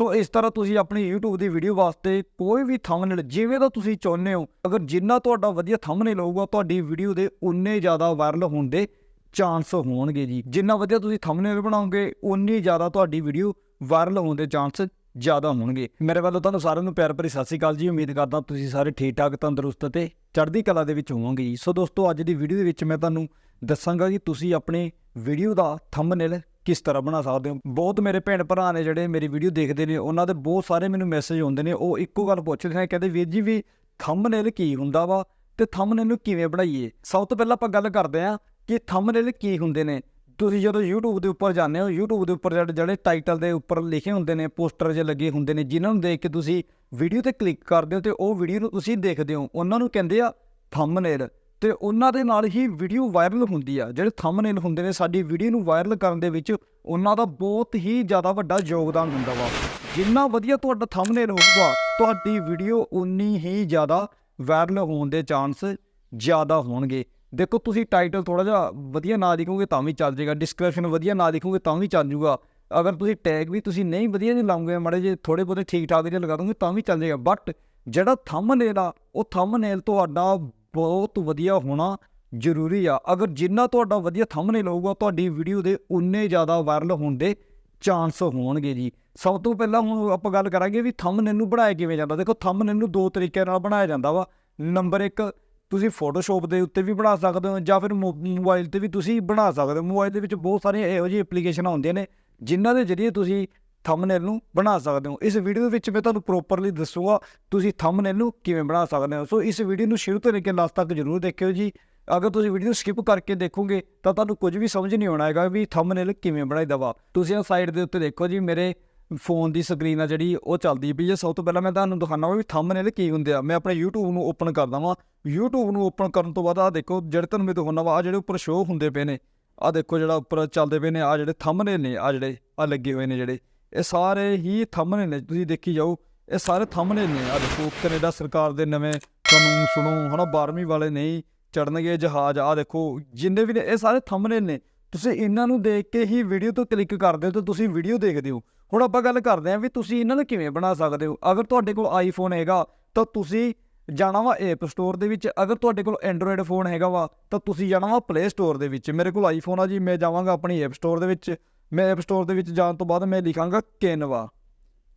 ਸੋ ਇਸ ਤਰ੍ਹਾਂ ਤੁਸੀਂ ਆਪਣੀ YouTube ਦੀ ਵੀਡੀਓ ਵਾਸਤੇ ਕੋਈ ਵੀ ਥੰਬਨੇਲ ਜਿਵੇਂ ਦਾ ਤੁਸੀਂ ਚਾਹੁੰਦੇ ਹੋ, ਅਗਰ ਜਿੰਨਾ ਤੁਹਾਡਾ ਵਧੀਆ ਥੰਬਨੇਲ ਹੋਊਗਾ, ਤੁਹਾਡੀ ਵੀਡੀਓ ਦੇ ਉਨੇ ਜ਼ਿਆਦਾ ਵਾਇਰਲ ਹੋਣ ਦੇ ਚਾਂਸ ਹੋਣਗੇ ਜੀ। ਜਿੰਨਾ ਵਧੀਆ ਤੁਸੀਂ ਥੰਬਨੇਲ ਬਣਾਓਗੇ, ਉਨੀ ਜ਼ਿਆਦਾ ਤੁਹਾਡੀ ਵੀਡੀਓ ਵਾਇਰਲ ਹੋਣ ਦੇ ਚਾਂਸ ਜ਼ਿਆਦਾ ਹੋਣਗੇ। ਮੇਰੇ ਵੱਲੋਂ ਤੁਹਾਨੂੰ ਸਾਰਿਆਂ ਨੂੰ ਪਿਆਰ ਭਰੀ ਸਤਿ ਸ਼੍ਰੀ ਅਕਾਲ ਜੀ। ਉਮੀਦ ਕਰਦਾ ਤੁਸੀਂ ਸਾਰੇ ਠੀਕ ਠਾਕ ਤੰਦਰੁਸਤ ਤੇ ਚੜ੍ਹਦੀ ਕਲਾ ਦੇ ਵਿੱਚ ਹੋਵੋਗੇ ਜੀ। ਸੋ ਦੋਸਤੋ, ਅੱਜ ਦੀ ਵੀਡੀਓ ਦੇ ਵਿੱਚ ਮੈਂ ਤੁਹਾਨੂੰ ਦੱਸਾਂਗਾ ਕਿ ਤੁਸੀਂ ਆਪਣੇ ਵੀਡੀਓ ਦਾ ਥੰਬਨੇਲ ਕਿਸ ਤਰ੍ਹਾਂ ਬਣਾ ਸਕਦੇ ਹੋ? ਬਹੁਤ ਮੇਰੇ ਭੈਣ ਭਰਾ ਨੇ ਜਿਹੜੇ ਮੇਰੀ ਵੀਡੀਓ ਦੇਖਦੇ ਨੇ, ਉਹਨਾਂ ਦੇ ਬਹੁਤ ਸਾਰੇ ਮੈਨੂੰ ਮੈਸੇਜ ਆਉਂਦੇ ਨੇ, ਉਹ ਇੱਕੋ ਗੱਲ ਪੁੱਛਦੇ ਨੇ, ਕਹਿੰਦੇ ਵੀਰ ਜੀ ਵੀ ਥੰਬਨੇਲ ਕੀ ਹੁੰਦਾ ਵਾ ਤੇ ਥੰਬਨੇਲ ਨੂੰ ਕਿਵੇਂ ਬਣਾਈਏ? ਸਭ ਤੋਂ ਪਹਿਲਾਂ ਆਪਾਂ ਗੱਲ ਕਰਦੇ ਹਾਂ ਕਿ ਥੰਬਨੇਲ ਕੀ ਹੁੰਦੇ ਨੇ। ਤੁਸੀਂ ਜਦੋਂ YouTube ਦੇ ਉੱਪਰ ਜਾਂਦੇ ਹੋ, YouTube ਦੇ ਉੱਪਰ ਜਿਹੜੇ ਜਿਹੜੇ ਟਾਈਟਲ ਦੇ ਉੱਪਰ ਲਿਖੇ ਹੁੰਦੇ ਨੇ ਪੋਸਟਰ ਜੇ ਲੱਗੇ ਹੁੰਦੇ ਨੇ, ਜਿਨ੍ਹਾਂ ਨੂੰ ਦੇਖ ਕੇ ਤੁਸੀਂ ਵੀਡੀਓ ਤੇ ਕਲਿੱਕ ਕਰਦੇ ਹੋ ਤੇ ਉਹ ਵੀਡੀਓ ਨੂੰ ਤੁਸੀਂ ਦੇਖਦੇ ਹੋ, ਉਹਨਾਂ ਨੂੰ ਕਹਿੰਦੇ ਆ ਥੰਬਨੇਲ ਤੇ ਉਹਨਾਂ ਦੇ ਨਾਲ ਹੀ ਵੀਡੀਓ ਵਾਇਰਲ ਹੁੰਦੀ ਆ। ਜਿਹੜੇ ਥੰਬਨੇਲ ਹੁੰਦੇ ਨੇ, ਸਾਡੀ ਵੀਡੀਓ ਨੂੰ ਵਾਇਰਲ ਕਰਨ ਦੇ ਵਿੱਚ ਉਹਨਾਂ ਦਾ ਬਹੁਤ ਹੀ ਜ਼ਿਆਦਾ ਵੱਡਾ ਯੋਗਦਾਨ ਹੁੰਦਾ ਵਾ। ਜਿੰਨਾ ਵਧੀਆ ਤੁਹਾਡਾ ਥੰਬਨੇਲ ਹੋਊਗਾ, ਤੁਹਾਡੀ ਵੀਡੀਓ ਉਨੀ ਹੀ ਜ਼ਿਆਦਾ ਵਾਇਰਲ ਹੋਣ ਦੇ ਚਾਂਸ ਜ਼ਿਆਦਾ ਹੋਣਗੇ। ਦੇਖੋ, ਤੁਸੀਂ ਟਾਈਟਲ ਥੋੜਾ ਜਿਹਾ ਵਧੀਆ ਨਾ ਲਿਖੋਗੇ ਤਾਂ ਵੀ ਚੱਲ ਜਾਏਗਾ। ਡਿਸਕ੍ਰਿਪਸ਼ਨ ਵਧੀਆ ਨਾ ਲਿਖੋਗੇ ਤਾਂ ਵੀ ਚੱਲ ਜਾਊਗਾ। ਅਗਰ ਤੁਸੀਂ ਟੈਗ ਵੀ ਤੁਸੀਂ ਨਹੀਂ ਵਧੀਆ ਜਿਹੇ ਲਾਉਂਗੇ, ਮਾੜੇ ਜੇ ਥੋੜੇ ਬਹੁਤੇ ਠੀਕ ਠਾਕ ਜਿਹੇ ਲਗਾ ਦੋਗੇ ਤਾਂ ਵੀ ਚੱਲ ਜਾਏਗਾ। ਬਟ ਜਿਹੜਾ ਥੰਬਨੇਲ ਆ, ਉਹ ਥੰਬਨੇਲ ਤੁਹਾਡਾ ਬਹੁਤ ਵਧੀਆ ਹੋਣਾ ਜ਼ਰੂਰੀ ਆ। ਅਗਰ ਜਿੰਨਾ ਤੁਹਾਡਾ ਵਧੀਆ ਥੰਬਨੇਲ ਹੋਊਗਾ ਤੁਹਾਡੀ ਵੀਡੀਓ ਦੇ ਉਨੇ ਜ਼ਿਆਦਾ ਵਾਇਰਲ ਹੋਣ ਦੇ ਚਾਂਸ ਹੋਣਗੇ ਜੀ। ਸਭ ਤੋਂ ਪਹਿਲਾਂ ਹੁਣ ਆਪਾਂ ਗੱਲ ਕਰਾਂਗੇ ਵੀ ਥੰਬਨੇਲ ਨੂੰ ਬਣਾਇਆ ਕਿਵੇਂ ਜਾਂਦਾ। ਦੇਖੋ ਥੰਬਨੇਲ ਨੂੰ ਦੋ ਤਰੀਕਿਆਂ ਨਾਲ ਬਣਾਇਆ ਜਾਂਦਾ ਵਾ। ਨੰਬਰ 1 ਤੁਸੀਂ ਫੋਟੋਸ਼ਾਪ ਦੇ ਉੱਤੇ ਵੀ ਬਣਾ ਸਕਦੇ ਹੋ ਜਾਂ ਫਿਰ ਮੋ- ਮੋਬਾਈਲ ਤੇ ਵੀ ਤੁਸੀਂ ਬਣਾ ਸਕਦੇ ਹੋ। ਮੋਬਾਈਲ ਦੇ ਵਿੱਚ ਬਹੁਤ ਸਾਰੀਆਂ ਇਹੋ ਜਿਹੀ ਐਪਲੀਕੇਸ਼ਨਾਂ ਹੁੰਦੀਆਂ ਨੇ, ਜਿਨ੍ਹਾਂ ਦੇ ਜ਼ਰੀਏ ਤੁਸੀਂ ਥੰਬਨੇਲ ਨੂੰ ਬਣਾ ਸਕਦੇ ਹੋ। ਇਸ ਵੀਡੀਓ ਦੇ ਵਿੱਚ ਮੈਂ ਤੁਹਾਨੂੰ ਪ੍ਰੋਪਰਲੀ ਦੱਸੂਗਾ ਤੁਸੀਂ ਥੰਬਨੇਲ ਨੂੰ ਕਿਵੇਂ ਬਣਾ ਸਕਦੇ ਹੋ। ਸੋ ਇਸ ਵੀਡੀਓ ਨੂੰ ਸ਼ੁਰੂ ਤੋਂ ਲੈ ਕੇ ਲਾਸਟ ਤੱਕ ਜ਼ਰੂਰ ਦੇਖਿਓ ਜੀ। ਅਗਰ ਤੁਸੀਂ ਵੀਡੀਓ ਸਕਿਪ ਕਰਕੇ ਦੇਖੋਗੇ ਤਾਂ ਤੁਹਾਨੂੰ ਕੁਝ ਵੀ ਸਮਝ ਨਹੀਂ ਆਉਣਾ ਹੈਗਾ ਵੀ ਥੰਬਨੇਲ ਕਿਵੇਂ ਬਣਾਈਦਾ ਵਾ। ਤੁਸੀਂ ਆ ਸਾਈਡ ਦੇ ਉੱਤੇ ਦੇਖੋ ਜੀ, ਮੇਰੇ ਫੋਨ ਦੀ ਸਕਰੀਨ ਆ ਜਿਹੜੀ, ਉਹ ਚੱਲਦੀ ਪਈ ਹੈ ਸਭ ਤੋਂ ਪਹਿਲਾਂ ਮੈਂ ਤੁਹਾਨੂੰ ਦਿਖਾਣਾ ਵਾ ਵੀ ਥੰਬਨੇਲ ਕੀ ਹੁੰਦੇ ਆ। ਮੈਂ ਆਪਣੇ YouTube ਨੂੰ ਓਪਨ ਕਰਦਾ ਵਾਂ। YouTube ਨੂੰ ਓਪਨ ਕਰਨ ਤੋਂ ਬਾਅਦ ਆ ਦੇਖੋ, ਜਿਹੜੇ ਤੁਹਾਨੂੰ ਮੈਂ ਦਿਖਾਉਣਾ ਵਾ ਆ ਜਿਹੜੇ ਉੱਪਰ ਸ਼ੋਅ ਹੁੰਦੇ ਪਏ ਨੇ ਆ ਦੇਖੋ ਜਿਹੜਾ ਉੱਪਰ ਚੱਲਦੇ ਪਏ ਨੇ ਆ ਜਿਹੜੇ ਥੰਬਨੇਲ ਨੇ ਆ ਜਿਹੜੇ ਆ ਲੱਗੇ ਹੋਏ ਨੇ ਜਿਹੜੇ। ਇਹ ਸਾਰੇ ਹੀ ਥੰਬਨੇਲ ਨੇ, ਤੁਸੀਂ ਦੇਖੀ ਜਾਓ, ਇਹ ਸਾਰੇ ਥੰਬਨੇਲ ਨੇ ਆ ਦੇਖੋ, ਕੈਨੇਡਾ ਸਰਕਾਰ ਦੇ ਨਵੇਂ ਕਾਨੂੰਨ, ਸੁਣੋ, ਹਨਾ 12ਵੀਂ ਵਾਲੇ ਨਹੀਂ ਚੜਨਗੇ ਜਹਾਜ਼। ਆ ਦੇਖੋ, ਜਿੰਨੇ ਵੀ ਨੇ, ਇਹ ਸਾਰੇ ਥੰਬਨੇਲ ਨੇ ਤੁਸੀਂ ਇਹਨਾਂ ਨੂੰ ਦੇਖ ਕੇ ਹੀ ਵੀਡੀਓ ਤੋਂ ਕਲਿੱਕ ਕਰਦੇ ਹੋ ਤਾਂ ਤੁਸੀਂ ਵੀਡੀਓ ਦੇਖਦੇ ਹੋ। ਹੁਣ ਆਪਾਂ ਗੱਲ ਕਰਦੇ ਹਾਂ ਵੀ ਤੁਸੀਂ ਇਹਨਾਂ ਨੂੰ ਕਿਵੇਂ ਬਣਾ ਸਕਦੇ ਹੋ। ਅਗਰ ਤੁਹਾਡੇ ਕੋਲ ਆਈਫੋਨ ਹੈਗਾ, ਤਾਂ ਤੁਸੀਂ ਜਾਣਾ ਵਾ ਐਪ ਸਟੋਰ ਦੇ ਵਿੱਚ। ਅਗਰ ਤੁਹਾਡੇ ਕੋਲ ਐਂਡਰੋਇਡ ਫੋਨ ਹੈਗਾ ਵਾ, ਤਾਂ ਤੁਸੀਂ ਜਾਣਾ ਵਾ ਪਲੇ ਸਟੋਰ ਦੇ ਵਿੱਚ। ਮੇਰੇ ਕੋਲ ਆਈਫੋਨ ਆ ਜੀ, ਮੈਂ ਜਾਵਾਂਗਾ ਆਪਣੀ ਐਪ ਸਟੋਰ ਦੇ ਵਿੱਚ। ਮੈਂ ਐਪ ਸਟੋਰ ਦੇ ਵਿੱਚ ਜਾਣ ਤੋਂ ਬਾਅਦ ਮੈਂ ਲਿਖਾਂਗਾ ਕੈਨਵਾ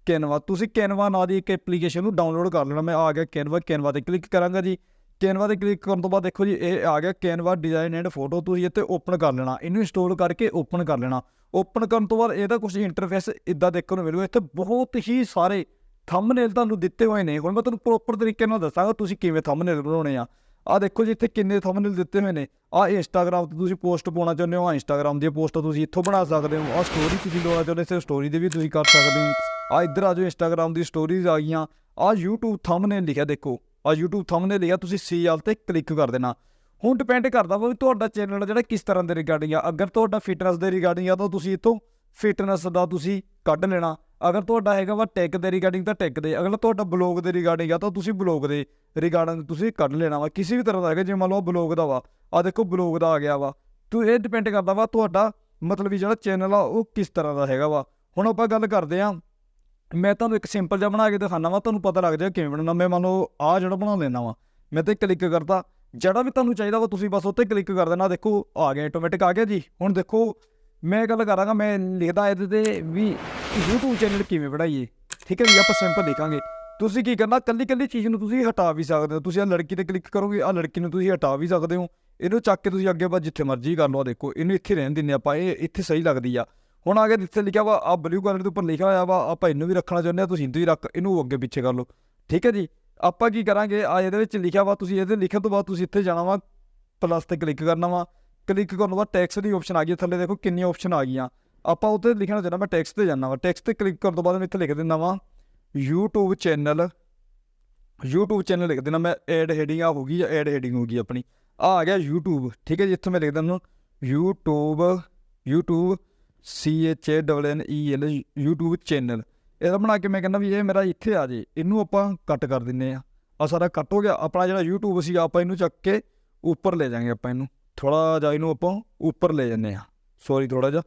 ਕੈਨਵਾ ਤੁਸੀਂ ਕੈਨਵਾ ਨਾਂ ਦੀ ਇੱਕ ਐਪਲੀਕੇਸ਼ਨ ਨੂੰ ਡਾਊਨਲੋਡ ਕਰ ਲੈਣਾ। ਮੈਂ ਆ ਗਿਆ ਕੈਨਵਾ ਕੈਨਵਾ ਤੇ ਕਲਿੱਕ ਕਰਾਂਗਾ ਜੀ। ਕੈਨਵਾ ਤੇ ਕਲਿੱਕ ਕਰਨ ਤੋਂ ਬਾਅਦ ਦੇਖੋ ਜੀ, ਇਹ ਆ ਗਿਆ ਕੈਨਵਾ ਡਿਜ਼ਾਈਨ ਐਂਡ ਫੋਟੋ ਤੁਸੀਂ ਇੱਥੇ ਓਪਨ ਕਰ ਲੈਣਾ। ਇਹਨੂੰ ਇੰਸਟਾਲ ਕਰਕੇ ਓਪਨ ਕਰ ਲੈਣਾ। ਓਪਨ ਕਰਨ ਤੋਂ ਬਾਅਦ ਇਹਦਾ ਕੁਝ ਇੰਟਰਫੇਸ ਇਦਾਂ ਦੇਖਣ ਨੂੰ ਮਿਲੂਗਾ। ਇੱਥੇ ਬਹੁਤ ਹੀ ਸਾਰੇ ਥੰਬਨੇਲ ਤੁਹਾਨੂੰ ਦਿੱਤੇ ਹੋਏ ਨੇ। ਹੁਣ ਮੈਂ ਤੁਹਾਨੂੰ ਪ੍ਰੋਪਰ ਤਰੀਕੇ ਨਾਲ ਦੱਸਾਂਗਾ ਤੁਸੀਂ ਕਿਵੇਂ ਥੰਬਨੇਲ ਬਣਾਉਣੇ ਆ। ਆ ਦੇਖੋ ਜੀ ਇੱਥੇ ਕਿੰਨੇ ਥੰਬਨੇਲ ਦਿੱਤੇ ਹੋਏ ਨੇ। ਆ ਇੰਸਟਾਗ੍ਰam ਤੇ ਤੁਸੀਂ ਪੋਸਟ ਪਾਉਣਾ ਚਾਹੁੰਦੇ ਹੋ ਆ ਇੰਸਟਾਗ੍ਰam ਦੀ ਪੋਸਟ ਤੁਸੀਂ ਇੱਥੋਂ ਬਣਾ ਸਕਦੇ ਹੋ। ਆ ਸਟੋਰੀ ਤੁਸੀਂ ਲਾਉਣਾ ਚਾਹੁੰਦੇ ਹੋ ਸਟੋਰੀ ਦੇ ਵੀ ਤੁਸੀਂ ਕਰ ਸਕਦੇ ਹੋ। ਆ ਇੱਧਰ ਆ ਜਾਓ ਇੰਸਟਾਗ੍ਰam ਦੀ ਸਟੋਰੀਜ਼ ਆ ਗਈਆਂ। ਆ YouTube ਥੰਬਨੇਲ ਲਿਖਿਆ ਦੇਖੋ। ਆ YouTube ਥੰਬਨੇਲ ਲਿਖਿਆ, ਤੁਸੀਂ ਸੀ ਵਾਲ ਤੇ ਕਲਿੱਕ ਕਰ ਦੇਣਾ। ਹੁਣ ਡਿਪੈਂਡ ਕਰਦਾ ਵਾ ਵੀ ਤੁਹਾਡਾ ਚੈਨਲ ਜਿਹੜਾ ਕਿਸ ਤਰ੍ਹਾਂ ਦੇ ਰਿਗਾਰਡਿੰਗ ਆ। ਅਗਰ ਤੁਹਾਡਾ ਫਿਟਨੈਸ ਦੇ ਰਿਗਾਰਡਿੰਗ ਆ, ਤਾਂ ਤੁਸੀਂ ਇੱਥੋਂ ਫਿਟਨੈਸ ਦਾ ਤੁਸੀਂ ਕੱਢ ਲੈਣਾ। ਅਗਰ ਤੁਹਾਡਾ ਹੈਗਾ ਵਾ ਟੈਕ ਦੇ ਰਿਗਾਰਡਿੰਗ ਤਾਂ ਟੈਕ ਦੇ, ਅਗਰ ਤੁਹਾਡਾ ਬਲੌਗ ਦੇ ਰਿਗਾਰਡਿੰਗ ਆ ਤਾਂ ਤੁਸੀਂ ਬਲੌਗ ਦੇ ਰਿਗਾਰਡਿੰਗ ਤੁਸੀਂ ਕੱਢ ਲੈਣਾ ਵਾ। ਕਿਸੇ ਵੀ ਤਰ੍ਹਾਂ ਦਾ ਹੈਗਾ, ਜੇ ਮੰਨ ਲਓ ਬਲੌਗ ਦਾ ਵਾ ਆ ਦੇਖੋ ਬਲੌਗ ਦਾ ਆ ਗਿਆ ਵਾ। ਤੂੰ ਇਹ ਡਿਪੈਂਡ ਕਰਦਾ ਵਾ ਤੁਹਾਡਾ ਮਤਲਬ ਵੀ ਜਿਹੜਾ ਚੈਨਲ ਆ ਉਹ ਕਿਸ ਤਰ੍ਹਾਂ ਦਾ ਹੈਗਾ ਵਾ। ਹੁਣ ਆਪਾਂ ਗੱਲ ਕਰਦੇ ਆ, ਮੈਂ ਤੁਹਾਨੂੰ ਇੱਕ ਸਿੰਪਲ ਜਿਹਾ ਬਣਾ ਕੇ ਦਿਖਾਣਾ ਵਾ, ਤੁਹਾਨੂੰ ਪਤਾ ਲੱਗ ਜਾਏ ਕਿਵੇਂ ਬਣਾਉਣਾ ਮੈਂ ਮੰਨ ਲਓ ਆ ਜਿਹੜਾ ਬਣਾ ਲੈਣਾ ਵਾ, ਮੈਂ ਤੇ ਕਲਿੱਕ ਕਰਦਾ ਜਿਹੜਾ ਵੀ ਤੁਹਾਨੂੰ ਚਾਹੀਦਾ ਵਾ ਤੁਸੀਂ ਬਸ ਉੱਤੇ ਕਲਿੱਕ ਕਰ ਦੇਣਾ। ਦੇਖੋ, ਆ ਗਿਆ ਆਟੋਮੈਟਿਕ ਆ ਗਿਆ ਜੀ। ਹੁਣ ਦੇਖੋ ਮੈਂ ਗੱਲ ਕਰਾਂਗਾ, ਮੈਂ ਲਿਖਦਾ ਇਹਦੇ ਤੇ ਵੀ YouTube ਚੈਨਲ ਕਿਵੇਂ ਬਣਾਈਏ? ਠੀਕ ਹੈ ਜੀ ਆਪਾਂ ਸਿੰਪਲ ਲਿਖਾਂਗੇ। ਤੁਸੀਂ ਕੀ ਕਰਨਾ ਕੱਲੀ ਕੱਲੀ ਚੀਜ਼ ਨੂੰ ਤੁਸੀਂ ਹਟਾ ਵੀ ਸਕਦੇ ਹੋ। ਤੁਸੀਂ ਆ ਲੜਕੀ ਤੇ ਕਲਿੱਕ ਕਰੋਗੇ ਆ ਲੜਕੀ ਨੂੰ ਤੁਸੀਂ ਹਟਾ ਵੀ ਸਕਦੇ ਹੋ। ਇਹਨੂੰ ਚੱਕ ਕੇ ਤੁਸੀਂ ਅੱਗੇ ਬਾ ਜਿੱਥੇ ਮਰਜ਼ੀ ਕਰ ਲਓ, ਆਹ ਦੇਖੋ, ਇਹਨੂੰ ਇੱਥੇ ਰਹਿਣ ਦਿੰਦੇ ਆਪਾਂ, ਇਹ ਇੱਥੇ ਸਹੀ ਲੱਗਦੀ ਆ। ਹੁਣ ਆ ਕੇ ਜਿੱਥੇ ਲਿਖਿਆ ਵਾ ਆ ਬਲੂ ਕਲਰ ਦੇ ਉੱਪਰ ਲਿਖਿਆ ਹੋਇਆ ਵਾ, ਆਪਾਂ ਇਹਨੂੰ ਵੀ ਰੱਖਣਾ ਚਾਹੁੰਦੇ ਆ ਤੁਸੀਂ ਇਹਨੂੰ ਵੀ ਰੱਖ, ਇਹਨੂੰ ਅੱਗੇ ਪਿੱਛੇ ਕਰ ਲਓ। ਠੀਕ ਹੈ ਜੀ? ਆਪਾਂ ਕੀ ਕਰਾਂਗੇ ਆ ਇਹਦੇ ਵਿੱਚ ਲਿਖਿਆ ਵਾ, ਤੁਸੀਂ ਇਹਦੇ ਲਿਖਣ ਤੋਂ ਬਾਅਦ ਤੁਸੀਂ ਇੱਥੇ ਜਾਣਾ ਵਾ ਪਲੱਸ ਤੇ ਕਲਿੱਕ ਕਰਨਾ ਵਾ। ਕਲਿੱਕ ਕਰਨ ਤੋਂ ਬਾਅਦ ਟੈਕਸਟ ਦੀ ਆਪਸ਼ਨ ਆ ਗਈ ਹੈ, ਥੱਲੇ ਦੇਖੋ ਕਿੰਨੀਆਂ ਆਪਸ਼ਨ ਆ ਗਈਆਂ। ਆਪਾਂ ਉੱਤੇ ਲਿਖਣਾ ਚਾਹੁੰਦਾ ਮੈਂ ਟੈਕਸ ਤੇ ਜਾਣਾ ਵਾ। ਟੈਕਸਟ ਤੇ ਕਲਿੱਕ ਕਰਨ ਤੋਂ ਬਾਅਦ ਮੈਂ ਇੱਥੇ ਲਿਖ ਦਿੰਦਾ ਵਾ YouTube ਚੈਨਲ YouTube ਚੈਨਲ ਲਿਖ ਦੇਣਾ ਮੈਂ ਐਡ ਹੈਡਿੰਗ ਆ ਹੋ ਗਈ ਜਾਂ ਐਡ ਹੈਡਿੰਗ ਹੋ ਗਈ ਆਪਣੀ। ਆ ਆ ਗਿਆ YouTube ਠੀਕ ਹੈ ਜੀ ਇੱਥੇ ਮੈਂ ਲਿਖ ਨੂੰ YouTube YouTube C H A N N E L YouTube channel ਇਹਦਾ ਬਣਾ ਕੇ ਮੈਂ ਕਹਿੰਦਾ ਵੀ ਇਹ ਮੇਰਾ ਇੱਥੇ ਆ ਜੇ ਇਹਨੂੰ ਆਪਾਂ ਕੱਟ ਕਰ ਦਿੰਨੇ ਆ ਆ ਸਾਰਾ ਕੱਟ ਹੋ ਗਿਆ। ਆਪਣਾ ਜਿਹੜਾ YouTube ਸੀ ਆਪਾਂ ਇਹਨੂੰ ਚੱਕ ਕੇ ਉੱਪਰ ਲੈ ਜਾਾਂਗੇ ਆਪਾਂ ਇਹਨੂੰ। ਥੋੜਾ ਜਿਹਾ ਇਹਨੂੰ ਆਪਾਂ ਉੱਪਰ ਲੈ ਜੰਨੇ ਆ ਸੌਰੀ ਥੋੜਾ ਜਿਹਾ।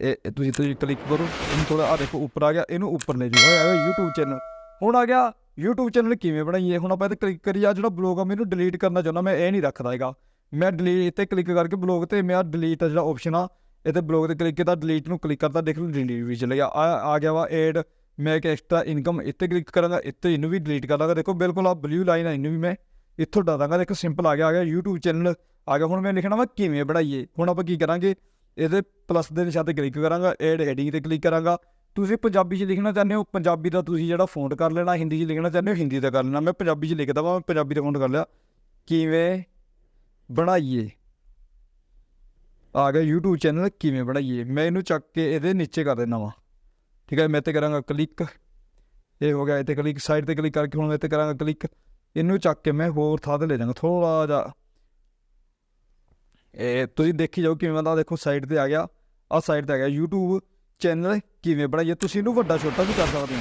ਇਹ ਤੁਸੀਂ ਤੁਸੀਂ ਕਲਿੱਕ ਕਰੋ। ਇਹਨੂੰ ਥੋੜਾ ਆ ਦੇਖੋ ਉੱਪਰ ਆ ਗਿਆ। ਇਹਨੂੰ ਉੱਪਰ ਲੈ ਜਾਓ। ਆ YouTube ਚੈਨਲ ਹੁਣ ਆ ਗਿਆ। YouTube ਚੈਨਲ ਕਿਵੇਂ ਬਣਾਈਏ? ਹੁਣ ਆਪਾਂ ਇਹ ਤੇ ਕਲਿੱਕ ਕਰੀਏ। ਆ ਜਿਹੜਾ ਬਲੌਗ ਆ ਮੈਨੂੰ ਡਿਲੀਟ ਕਰਨਾ ਚਾਹੁੰਦਾ। ਮੈਂ ਇਹ ਨਹੀਂ ਰੱਖਦਾ ਹੈਗਾ। ਮੈਂ ਡਿਲੀਟ ਇੱਥੇ ਕਲਿੱਕ ਕਰਕੇ ਬਲੌਗ ਤੇ ਮੈਂ ਡਿਲੀਟ ਦਾ ਜਿਹੜਾ ਆਪਸ਼ਨ ਆ ਇੱਥੇ ਬਲੌਗ ਤੇ ਕਲਿੱਕ ਕੀਤਾ ਡਿਲੀਟ ਨੂੰ ਕਲਿੱਕ ਕਰਦਾ ਦੇਖ ਲਓ ਡਿਲੀਟ ਵੀ ਚਲੇ ਗਿਆ। ਆ ਆ ਗਿਆ ਵਾ ਐਡ ਮੈਂ ਇੱਕ ਐਕਸਟਰਾ ਇਨਕਮ ਇੱਥੇ ਕਲਿੱਕ ਕਰਾਂਗਾ। ਇੱਥੇ ਇਹਨੂੰ ਵੀ ਡਿਲੀਟ ਕਰ ਦਾਂਗਾ। ਦੇਖੋ, ਬਿਲਕੁਲ ਆ ਬਲੂ ਲਾਈਨ ਆ, ਇਹਨੂੰ ਵੀ ਮੈਂ ਇੱਥੋਂ ਡਾ ਦਾਂਗਾ। ਦੇਖੋ ਸਿੰਪਲ ਆ ਗਿਆ ਆ ਗਿਆ। YouTube ਚੈਨਲ ਆ ਗਿਆ। ਹੁਣ ਮੈਂ ਲਿਖਣਾ ਵਾ ਕਿਵੇਂ ਬਣਾਈਏ? ਹੁਣ ਆਪਾਂ ਕੀ ਕਰਾਂਗੇ? ਇਹਦੇ ਪਲੱਸ ਦੇ ਨਿਸ਼ਾਨ ਤੇ ਕਲਿੱਕ ਕਰਾਂਗਾ ਐਡ ਹੈਡਿੰਗ ਤੇ ਕਲਿੱਕ ਕਰਾਂਗਾ। ਤੁਸੀਂ ਪੰਜਾਬੀ 'ਚ ਲਿਖਣਾ ਚਾਹੁੰਦੇ ਹੋ? ਪੰਜਾਬੀ ਦਾ ਤੁਸੀਂ ਜਿਹੜਾ ਫੌਂਟ ਕਰ ਲੈਣਾ, ਹਿੰਦੀ 'ਚ ਲਿਖਣਾ ਚਾਹੁੰਦੇ ਹੋ? ਹਿੰਦੀ ਦਾ ਕਰ ਲੈਣਾ। ਮੈਂ ਪੰਜਾਬੀ 'ਚ ਲਿਖਦਾ ਵਾਂ ਮੈਂ ਪੰਜਾਬੀ ਦਾ ਫੌਂਟ ਕਰ ਲਿਆ। ਕਿਵੇਂ ਬਣਾਈਏ? ਆ ਗਿਆ YouTube ਚੈਨਲ ਕਿਵੇਂ ਬਣਾਈਏ? ਮੈਂ ਇਹਨੂੰ ਚੱਕ ਕੇ ਇਹਦੇ ਨੀਚੇ ਕਰ ਦੇਣਾ ਵਾ। ਠੀਕ ਹੈ, ਮੈਂ ਤੇ ਕਰਾਂਗਾ ਕਲਿੱਕ ਇਹ ਹੋ ਗਿਆ ਇਹ ਤੇ ਕਲਿੱਕ ਸਾਈਡ ਤੇ ਕਲਿੱਕ ਕਰਕੇ ਹੁਣ ਮੈਂ ਤੇ ਕਰਾਂਗਾ ਕਲਿੱਕ ਇਹਨੂੰ ਚੱਕ ਕੇ ਮੈਂ ਹੋਰ ਥਾਂ ਤੇ ਲੈ ਜਾਵਾਂਗਾ। ਥੋੜਾ ਜਿਹਾ ਇਹ ਤੁਸੀਂ ਦੇਖੀ ਜਾਓ ਕਿਵੇਂ ਦਾ ਦੇਖੋ ਸਾਈਡ ਤੇ ਆ ਗਿਆ। ਆ ਸਾਈਡ ਤੇ ਆ ਗਿਆ। YouTube ਚੈਨਲ ਕਿਵੇਂ ਬਣਾਈਏ ਤੁਸੀਂ ਇਹਨੂੰ ਵੱਡਾ ਛੋਟਾ ਵੀ ਕਰ ਸਕਦੇ ਹੋ।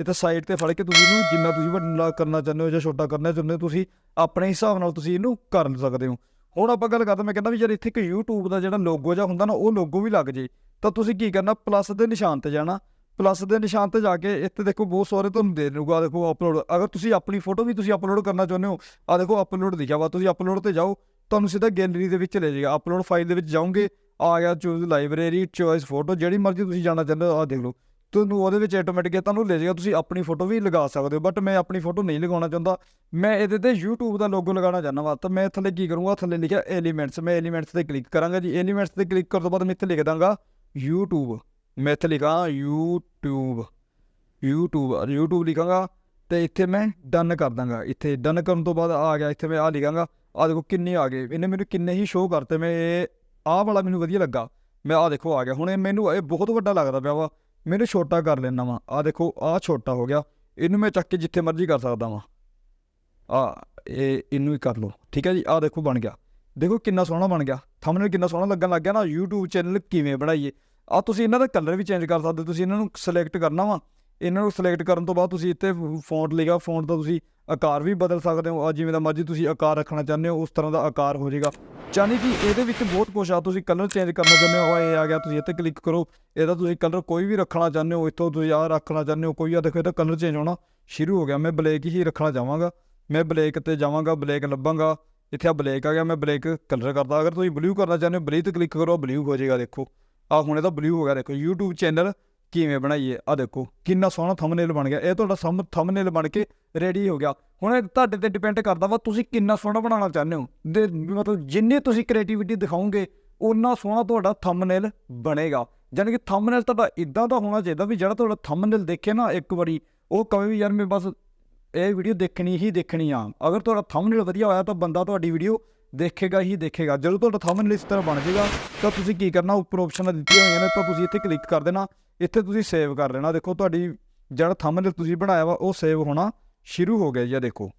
ਇਹ ਤਾਂ ਸਾਈਡ ਤੇ ਫੜ ਕੇ ਤੁਸੀਂ ਇਹਨੂੰ ਜਿੰਨਾ ਤੁਸੀਂ ਵੱਡਾ ਕਰਨਾ ਚਾਹੁੰਦੇ ਹੋ ਜਾਂ ਛੋਟਾ ਕਰਨਾ ਚਾਹੁੰਦੇ ਹੋ, ਤੁਸੀਂ ਆਪਣੇ ਹਿਸਾਬ ਨਾਲ ਤੁਸੀਂ ਇਹਨੂੰ ਕਰ ਸਕਦੇ ਹੋ। ਹੁਣ ਆਪਾਂ ਗੱਲ ਕਰਦੇ ਮੈਂ ਕਹਿੰਦਾ ਵੀ ਯਾਰ ਇੱਥੇ ਇੱਕ YouTube ਦਾ ਜਿਹੜਾ ਲੋਗੋ ਜਿਹਾ ਹੁੰਦਾ ਨਾ, ਉਹ ਲੋਗੋ ਵੀ ਲੱਗ ਜੇ। ਤਾਂ ਤੁਸੀਂ ਕੀ ਕਰਨਾ? ਪਲੱਸ ਦੇ ਨਿਸ਼ਾਨ ਤੇ ਜਾਣਾ। ਪਲੱਸ ਦੇ ਨਿਸ਼ਾਨ ਤੇ ਜਾ ਕੇ ਇੱਥੇ ਦੇਖੋ ਬਹੁਤ ਸਾਰੇ ਤੁਹਾਨੂੰ ਦੇ ਦੇਊਗਾ ਦੇਖੋ ਅਪਲੋਡ ਅਗਰ ਤੁਸੀਂ ਆਪਣੀ ਫੋਟੋ ਵੀ ਤੁਸੀਂ ਅਪਲੋਡ ਕਰਨਾ ਚਾਹੁੰਦੇ ਹੋ ਆ ਦੇਖੋ ਅਪਲੋਡ ਲਿਖਿਆ ਵਾ ਤੁਸੀਂ ਅਪਲੋਡ ਤੇ ਜਾਓ। ਤੁਹਾਨੂੰ ਸਿੱਧਾ ਗੈਲਰੀ ਦੇ ਵਿੱਚ ਲੈ ਜਾਏਗਾ। ਅਪਲੋਡ ਫਾਈਲ ਦੇ ਵਿੱਚ ਜਾਓਗੇ, ਆ ਗਿਆ ਚੂਜ਼ ਲਾਇਬ੍ਰੇਰੀ ਚੋਇਸ ਫੋਟੋ ਜਿਹੜੀ ਮਰਜ਼ੀ ਤੁਸੀਂ ਜਾਣਾ ਚਾਹੁੰਦੇ ਹੋ ਆ ਦੇਖ ਲਓ। ਤੁਹਾਨੂੰ ਉਹਦੇ ਵਿੱਚ ਆਟੋਮੈਟਿਕ ਤੁਹਾਨੂੰ ਲੈ ਜਾਏਗਾ, ਤੁਸੀਂ ਆਪਣੀ ਫੋਟੋ ਵੀ ਲਗਾ ਸਕਦੇ ਹੋ ਬਟ ਮੈਂ ਆਪਣੀ ਫੋਟੋ ਨਹੀਂ ਲਗਾਉਣਾ ਚਾਹੁੰਦਾ। ਮੈਂ ਇਹਦੇ ਤੇ YouTube ਦਾ ਲੋਗੋ ਲਗਾਉਣਾ ਚਾਹੁੰਦਾ ਵਾ, ਤਾਂ ਮੈਂ ਥੱਲੇ ਕੀ ਕਰੂੰਗਾ, ਥੱਲੇ ਲਿਖਿਆ ਐਲੀਮੈਂਟਸ ਮੈਂ ਐਲੀਮੈਂਟਸ ਤੇ ਕਲਿੱਕ ਕਰਾਂਗਾ ਜੀ। ਐਲੀਮੈਂਟਸ ਤੇ ਕਲਿੱਕ ਕਰਨ ਤੋਂ ਬਾਅਦ ਮੈਂ ਇੱਥੇ ਲਿਖ ਦਾਂਗਾ, YouTube ਮੈਂ ਇੱਥੇ ਲਿਖਾਂ, YouTube YouTube YouTube ਲਿਖਾਂਗਾ, ਤੇ ਇੱਥੇ ਮੈਂ ਡਨ ਕਰ ਦਾਂਗਾ। ਇੱਥੇ ਡਨ ਕਰਨ ਤੋਂ ਬਾਅਦ ਆ ਗਿਆ, ਇੱਥੇ ਮੈਂ ਆ ਲਿਖਾਂਗਾ ਆ ਦੇਖੋ ਕਿੰਨੇ ਆ ਗਏ। ਇਹਨੇ ਮੈਨੂੰ ਕਿੰਨੇ ਹੀ ਸ਼ੋਅ ਕਰਤੇ। ਮੈਂ ਇਹ, ਆਹ ਵਾਲਾ ਮੈਨੂੰ ਵਧੀਆ ਲੱਗਾ। ਮੈਂ ਆ ਦੇਖੋ ਆ ਗਿਆ। ਹੁਣ ਇਹ ਮੈਨੂੰ, ਇਹ ਬਹੁਤ ਵੱਡਾ ਲੱਗਦਾ ਪਿਆ ਵਾ। ਮੈਨੂੰ ਛੋਟਾ ਕਰ ਲੈਣਾ ਵਾ। ਆ ਦੇਖੋ ਆ ਛੋਟਾ ਹੋ ਗਿਆ। ਇਹਨੂੰ ਮੈਂ ਚੱਕ ਕੇ ਜਿੱਥੇ ਮਰਜ਼ੀ ਕਰ ਸਕਦਾ ਵਾਂ। ਆ ਇਹ, ਇਹਨੂੰ ਹੀ ਕਰ ਲਓ। ਠੀਕ ਹੈ ਜੀ? ਆ ਦੇਖੋ ਬਣ ਗਿਆ। ਦੇਖੋ ਕਿੰਨਾ ਸੋਹਣਾ ਬਣ ਗਿਆ। ਥੰਬਨੇਲ ਕਿੰਨਾ ਸੋਹਣਾ ਲੱਗਣ ਲੱਗ ਗਿਆ ਨਾ। YouTube ਚੈਨਲ ਕਿਵੇਂ ਬਣਾਈਏ? ਆ ਤੁਸੀਂ ਇਹਨਾਂ ਦਾ ਕਲਰ ਵੀ ਚੇਂਜ ਕਰ ਸਕਦੇ ਹੋ। ਤੁਸੀਂ ਇਹਨਾਂ ਨੂੰ ਸਿਲੈਕਟ ਕਰਨਾ ਵਾ। ਇਹਨਾਂ ਨੂੰ ਸਿਲੈਕਟ ਕਰਨ ਤੋਂ ਬਾਅਦ ਤੁਸੀਂ ਇੱਥੇ ਫੌਂਟ ਲਿਖਿਆ। ਫੌਂਟ ਦਾ ਤੁਸੀਂ ਆਕਾਰ ਵੀ ਬਦਲ ਸਕਦੇ ਹੋ ਜਿਵੇਂ ਦਾ ਮਰਜ਼ੀ ਤੁਸੀਂ ਆਕਾਰ ਰੱਖਣਾ ਚਾਹੁੰਦੇ ਹੋ, ਉਸ ਤਰ੍ਹਾਂ ਦਾ ਆਕਾਰ ਹੋ ਜਾਏਗਾ। ਯਾਨੀ ਕਿ ਇਹਦੇ ਵਿੱਚ ਬਹੁਤ ਕੁਛ ਆ, ਤੁਸੀਂ ਕਲਰ ਚੇਂਜ ਕਰਨਾ ਚਾਹੁੰਦੇ ਹੋ ਇਹ ਆ ਗਿਆ, ਤੁਸੀਂ ਇੱਥੇ ਕਲਿੱਕ ਕਰੋ, ਇਹਦਾ ਤੁਸੀਂ ਕਲਰ ਕੋਈ ਵੀ ਰੱਖਣਾ ਚਾਹੁੰਦੇ ਹੋ, ਇੱਥੋਂ ਤੁਸੀਂ ਆ ਰੱਖਣਾ ਚਾਹੁੰਦੇ ਹੋ, ਕੋਈ ਆ ਦੇਖੋ ਇਹਦਾ ਕਲਰ ਚੇਂਜ ਹੋਣਾ ਸ਼ੁਰੂ ਹੋ ਗਿਆ, ਮੈਂ ਬਲੈਕ ਹੀ ਰੱਖਣਾ ਚਾਹਾਂਗਾ। ਮੈਂ ਬਲੈਕ ਤੇ ਜਾਵਾਂਗਾ ਬਲੈਕ ਲੱਭਾਂਗਾ, ਇੱਥੇ ਆ ਬਲੈਕ ਆ ਗਿਆ, ਮੈਂ ਬਲੈਕ ਕਲਰ ਕਰਦਾ, ਅਗਰ ਤੁਸੀਂ ਬਲੂ ਕਰਨਾ ਚਾਹੁੰਦੇ ਹੋ ਬਲੂ ਤੇ ਕਲਿੱਕ ਕਰੋ ਬਲੂ ਹੋ ਜਾਏਗਾ, ਦੇਖੋ। ਆ ਹੁਣ ਇਹਦਾ ਬਲੂ ਹੋ ਗਿਆ, ਦੇਖੋ, YouTube ਚੈਨਲ ਕਿਵੇਂ ਬਣਾਈਏ? ਆ ਦੇਖੋ, ਕਿੰਨਾ ਸੋਹਣਾ ਥੰਬਨੇਲ ਬਣ ਗਿਆ। ਇਹ ਤੁਹਾਡਾ ਸਮ ਥੰਬਨੇਲ ਬਣ ਕੇ ਰੈਡੀ ਹੋ ਗਿਆ। ਹੁਣ ਇਹ ਤੁਹਾਡੇ ਤੇ ਡਿਪੈਂਡ ਕਰਦਾ ਵਾ, ਤੁਸੀਂ ਕਿੰਨਾ ਸੋਹਣਾ ਬਣਾਉਣਾ ਚਾਹੁੰਦੇ ਹੋ? ਦੇ, ਮਤਲਬ ਜਿੰਨੀ ਤੁਸੀਂ ਕ੍ਰੀਏਟੀਵਿਟੀ ਦਿਖਾਓਗੇ ਉਨਾ ਸੋਹਣਾ ਤੁਹਾਡਾ ਥੰਬਨੇਲ ਬਣੇਗਾ। ਯਾਨੀ ਕਿ ਥੰਬਨੇਲ ਤੁਹਾਡਾ ਇਦਾਂ ਦਾ ਹੋਣਾ ਚਾਹੀਦਾ ਵੀ ਜਿਹੜਾ ਤੁਹਾਡਾ ਥੰਬਨੇਲ ਦੇਖੇ ਨਾ ਇੱਕ ਵਾਰੀ, ਉਹ ਕਹੇ ਵੀ ਯਾਰ ਮੈਂ ਬਸ ਇਹ ਵੀਡੀਓ ਦੇਖਣੀ ਹੀ ਦੇਖਣੀ ਆ। ਅਗਰ ਤੁਹਾਡਾ ਥੰਬਨੇਲ ਵਧੀਆ ਹੋਇਆ ਤਾਂ ਬੰਦਾ ਤੁਹਾਡੀ ਵੀਡੀਓ ਦੇਖੇਗਾ ਹੀ ਦੇਖੇਗਾ। ਜਦੋਂ ਤੁਹਾਡਾ ਥੰਬਨੇਲ ਇਸ ਤਰ੍ਹਾਂ ਬਣ ਜਾਏਗਾ, ਤਾਂ ਤੁਸੀਂ ਕੀ ਕਰਨਾ? ਉੱਪਰ ਆਪਸ਼ਨਾਂ ਦਿੱਤੀਆਂ ਹੋਈਆਂ ਨੇ, ਤਾਂ ਤੁਸੀਂ ਇੱਥੇ ਕਲਿੱਕ ਕਰ ਦੇਣਾ। ਇੱਥੇ ਤੁਸੀਂ ਸੇਵ ਕਰ ਲੈਣਾ। ਦੇਖੋ, ਤੁਹਾਡੀ ਜਿਹੜਾ ਥੰਬਨੇਲ ਤੁਸੀਂ ਬਣਾਇਆ ਵਾ, ਉਹ ਸੇਵ ਹੋਣਾ ਸ਼ੁਰੂ ਹੋ ਗਿਆ ਜੀ, ਆਹ ਦੇਖੋ।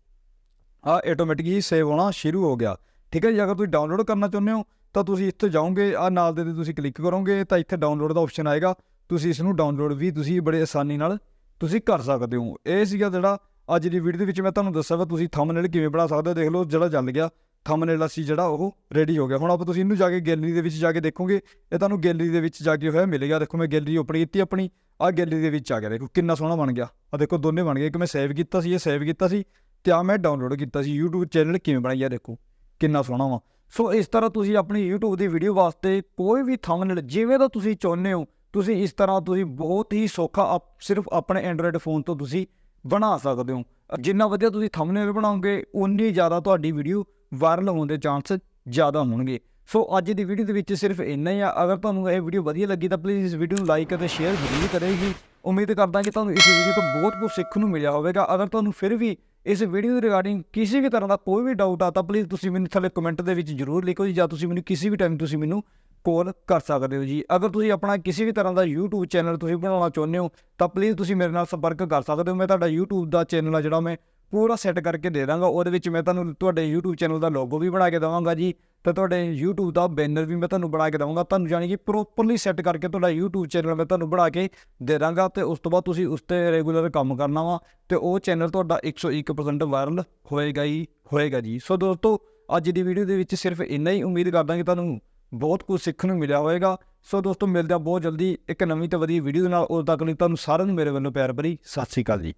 ਆ ਆਟੋਮੈਟਿਕ ਹੀ ਸੇਵ ਹੋਣਾ ਸ਼ੁਰੂ ਹੋ ਗਿਆ। ਠੀਕ ਹੈ ਜੀ, ਅਗਰ ਤੁਸੀਂ ਡਾਊਨਲੋਡ ਕਰਨਾ ਚਾਹੁੰਦੇ ਹੋ, ਤਾਂ ਤੁਸੀਂ ਇੱਥੇ ਜਾਓਗੇ ਆ ਨਾਲ ਦੇ ਤੇ ਤੁਸੀਂ ਕਲਿੱਕ ਕਰੋਗੇ, ਤਾਂ ਇੱਥੇ ਡਾਊਨਲੋਡ ਦਾ ਆਪਸ਼ਨ ਆਏਗਾ। ਤੁਸੀਂ ਇਸ ਨੂੰ ਡਾਊਨਲੋਡ ਵੀ ਤੁਸੀਂ ਬੜੇ ਆਸਾਨੀ ਨਾਲ ਤੁਸੀਂ ਕਰ ਸਕਦੇ ਹੋ। ਇਹ ਸੀਗਾ ਜਿਹੜਾ ਅੱਜ ਦੀ ਵੀਡੀਓ ਦੇ ਵਿੱਚ ਮੈਂ ਤੁਹਾਨੂੰ ਦੱਸਿਆ ਵਾ, ਤੁਸੀਂ ਥੰਬਨੇਲ ਕਿਵੇਂ ਬਣਾ ਸਕਦੇ ਹੋ, ਦੇਖ ਲਓ, ਜਿਹੜਾ ਚੱਲ ਗਿਆ। ਥੰਬਨੇਲ ਅਸੀਂ ਜਿਹੜਾ ਉਹ ਰੈਡੀ ਹੋ ਗਿਆ। ਹੁਣ ਆਪਾਂ ਤੁਸੀਂ ਇਹਨੂੰ ਜਾ ਕੇ ਗੈਲਰੀ ਦੇ ਵਿੱਚ ਜਾ ਕੇ ਦੇਖੋਗੇ, ਇਹ ਤੁਹਾਨੂੰ ਗੈਲਰੀ ਦੇ ਵਿੱਚ ਜਾ ਕੇ ਹੋਇਆ ਮਿਲੇਗਾ। ਦੇਖੋ ਮੈਂ ਗੈਲਰੀ ਓਪਨ ਕੀਤੀ ਆਪਣੀ ਆ ਗੈਲਰੀ ਦੇ ਵਿੱਚ ਆ ਗਿਆ। ਦੇਖੋ ਕਿੰਨਾ ਸੋਹਣਾ ਬਣ ਗਿਆ। ਆ ਦੇਖੋ ਦੋਨੇ ਬਣ ਗਏ। ਇੱਕ ਮੈਂ ਸੇਵ ਕੀਤਾ ਸੀ, ਇਹ ਸੇਵ ਕੀਤਾ ਸੀ ਤੇ ਆ ਮੈਂ ਡਾਊਨਲੋਡ ਕੀਤਾ ਸੀ। YouTube ਚੈਨਲ ਕਿਵੇਂ ਬਣਾਇਆ ਦੇਖੋ, ਕਿੰਨਾ ਸੋਹਣਾ ਵਾ। ਸੋ ਇਸ ਤਰ੍ਹਾਂ ਤੁਸੀਂ ਆਪਣੀ YouTube ਦੀ ਵੀਡੀਓ ਵਾਸਤੇ ਕੋਈ ਵੀ ਥੰਬਨੇਲ, ਜਿਵੇਂ ਦਾ ਤੁਸੀਂ ਚਾਹੁੰਦੇ ਹੋ, ਤੁਸੀਂ ਇਸ ਤਰ੍ਹਾਂ ਤੁਸੀਂ ਬਹੁਤ ਹੀ ਸੌਖਾ ਆਪ- ਸਿਰਫ ਆਪਣੇ ਐਂਡਰੋਇਡ ਫੋਨ ਤੋਂ ਤੁਸੀਂ ਬਣਾ ਸਕਦੇ ਹੋ। ਜਿੰਨਾ ਵਧੀਆ ਤੁਸੀਂ ਥੰਬਨੇਲ ਬਣਾਓਗੇ, ਉਨੀ ਜ਼ਿਆਦਾ ਤੁਹਾਡੀ ਵੀਡੀਓ ਵਾਇਰਲ ਹੋਣ ਦੇ ਚਾਂਸ ਜ਼ਿਆਦਾ ਹੋਣਗੇ। ਸੋ ਅੱਜ ਦੀ ਵੀਡੀਓ ਦੇ ਵਿੱਚ ਸਿਰਫ ਇੰਨਾ ਹੀ ਆ। ਅਗਰ ਤੁਹਾਨੂੰ ਇਹ ਵੀਡੀਓ ਵਧੀਆ ਲੱਗੀ ਤਾਂ ਪਲੀਜ਼ ਇਸ ਵੀਡੀਓ ਨੂੰ ਲਾਈਕ ਅਤੇ ਸ਼ੇਅਰ ਜ਼ਰੂਰ ਕਰੇਗੀ ਉਮੀਦ ਕਰਦਾ ਕਿ ਤੁਹਾਨੂੰ ਇਸ ਵੀਡੀਓ ਤੋਂ ਬਹੁਤ ਕੁਝ ਸਿੱਖਣ ਨੂੰ ਮਿਲਿਆ ਹੋਵੇਗਾ। ਅਗਰ ਤੁਹਾਨੂੰ ਫਿਰ ਵੀ ਇਸ ਵੀਡੀਓ ਦੇ ਰਿਗਾਰਡਿੰਗ ਕਿਸੇ ਵੀ ਤਰ੍ਹਾਂ ਦਾ ਕੋਈ ਵੀ ਡਾਊਟ ਆ ਤਾਂ ਪਲੀਜ਼ ਤੁਸੀਂ ਮੈਨੂੰ ਥੱਲੇ ਕਮੈਂਟ ਦੇ ਵਿੱਚ ਜ਼ਰੂਰ ਲਿਖੋ ਜੀ ਜਾਂ ਤੁਸੀਂ ਮੈਨੂੰ ਕਿਸੇ ਵੀ ਟਾਈਮ ਤੁਸੀਂ ਮੈਨੂੰ ਕੋਲ ਕਰ ਸਕਦੇ ਹੋ ਜੀ। ਅਗਰ ਤੁਸੀਂ ਆਪਣਾ ਕਿਸੇ ਵੀ ਤਰ੍ਹਾਂ ਦਾ YouTube ਚੈਨਲ ਤੁਸੀਂ ਬਣਾਉਣਾ ਚਾਹੁੰਦੇ ਹੋ ਤਾਂ ਪਲੀਜ਼ ਤੁਸੀਂ ਮੇਰੇ ਨਾਲ ਸੰਪਰਕ ਕਰ ਸਕਦੇ ਹੋ। ਮੈਂ ਤੁਹਾਡਾ YouTube ਦਾ ਚੈਨਲ ਆ ਜਿਹੜਾ ਮੈਂ ਪੂਰਾ ਸੈੱਟ ਕਰਕੇ ਦੇ ਦਾਂਗਾ। ਉਹਦੇ ਵਿੱਚ ਮੈਂ ਤੁਹਾਨੂੰ ਤੁਹਾਡੇ YouTube ਚੈਨਲ ਦਾ ਲੋਗੋ ਵੀ ਬਣਾ ਕੇ ਦੇਵਾਂਗਾ ਜੀ ਤੇ ਤੁਹਾਡੇ YouTube ਦਾ ਬੈਨਰ ਵੀ ਮੈਂ ਤੁਹਾਨੂੰ ਬਣਾ ਕੇ ਦੇਵਾਂਗਾ। ਤੁਹਾਨੂੰ ਜਾਨੀ ਕਿ ਪ੍ਰੋਪਰਲੀ ਸੈੱਟ ਕਰਕੇ ਤੁਹਾਡਾ YouTube ਚੈਨਲ ਮੈਂ ਤੁਹਾਨੂੰ ਬਣਾ ਕੇ ਦੇ ਦਾਂਗਾ ਤੇ ਉਸ ਤੋਂ ਬਾਅਦ ਤੁਸੀਂ ਉਸ ਤੇ ਰੈਗੂਲਰ ਕੰਮ ਕਰਨਾ ਵਾ ਤੇ ਉਹ ਚੈਨਲ ਤੁਹਾਡਾ 101% ਵਾਇਰਲ ਹੋਏਗਾ ਹੀ ਹੋਏਗਾ ਜੀ। ਸੋ ਦੋਸਤੋ, ਅੱਜ ਦੀ ਵੀਡੀਓ ਦੇ ਵਿੱਚ ਸਿਰਫ ਇੰਨਾ ਹੀ। ਉਮੀਦ ਕਰਦਾ ਕਿ ਤੁਹਾਨੂੰ ਬਹੁਤ ਕੁਝ ਸਿੱਖਣ ਨੂੰ ਮਿਲਿਆ ਹੋਵੇਗਾ। ਸੋ ਦੋਸਤੋ, ਮਿਲਦੇ ਹਾਂ ਬਹੁਤ ਜਲਦੀ ਇੱਕ ਨਵੀਂ ਤੇ ਵਧੀਆ ਵੀਡੀਓ ਨਾਲ। ਉਦੋਂ ਤੱਕ ਲਈ ਤੁਹਾਨੂੰ ਸਾਰਿਆਂ ਨੂੰ ਮੇਰੇ ਵੱਲੋਂ ਪਿਆਰ ਭਰੀ ਸਤਿ ਸ਼੍ਰੀ ਅਕਾਲ ਜੀ।